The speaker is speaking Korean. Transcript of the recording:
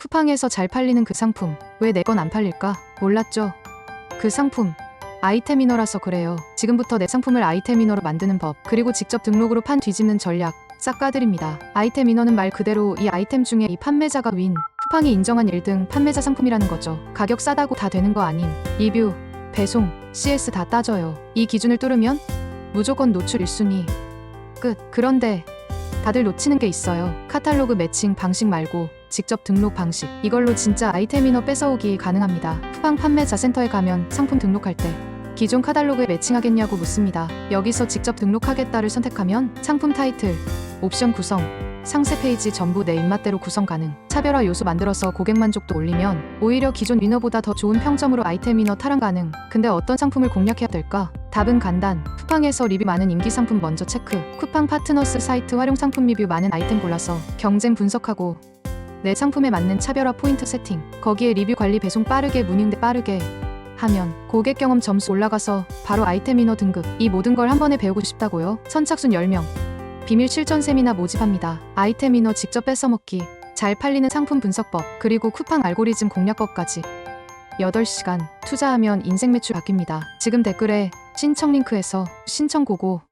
쿠팡에서 잘 팔리는 그 상품 왜 내 건 안 팔릴까? 몰랐죠. 그 상품 아이템이너라서 그래요. 지금부터 내 상품을 아이템이너로 만드는 법 그리고 직접 등록으로 판 뒤집는 전략 싹 까드립니다. 아이템이너는 말 그대로 이 아이템 중에 이 판매자가 윈 쿠팡이 인정한 1등 판매자 상품이라는 거죠. 가격 싸다고 다 되는 거 아님. 리뷰, 배송, CS 다 따져요. 이 기준을 뚫으면 무조건 노출 1순위. 끝. 그런데 다들 놓치는 게 있어요. 카탈로그 매칭 방식 말고 직접 등록 방식. 이걸로 진짜 아이템 이너 뺏어오기 가능합니다. 쿠팡 판매 자 센터에 가면 상품 등록할 때 기존 카탈로그에 매칭하겠냐고 묻습니다. 여기서 직접 등록하겠다를 선택하면 상품 타이틀, 옵션 구성, 상세 페이지 전부 내 입맛대로 구성 가능. 차별화 요소 만들어서 고객 만족도 올리면 오히려 기존 위너보다 더 좋은 평점으로 아이템 위너 탈환 가능. 근데 어떤 상품을 공략해야 될까? 답은 간단. 쿠팡에서 리뷰 많은 인기 상품 먼저 체크. 쿠팡 파트너스 사이트 활용 상품 리뷰 많은 아이템 골라서 경쟁 분석하고 내 상품에 맞는 차별화 포인트 세팅. 거기에 리뷰 관리 배송 빠르게 문의대 빠르게 하면 고객 경험 점수 올라가서 바로 아이템 위너 등급. 이 모든 걸 한 번에 배우고 싶다고요? 선착순 10명. 비밀 실전 세미나 모집합니다. 아이템 위너 직접 뺏어먹기. 잘 팔리는 상품 분석법. 그리고 쿠팡 알고리즘 공략법까지. 8시간 투자하면 인생 매출 바뀝니다. 지금 댓글에 신청 링크에서 신청 고고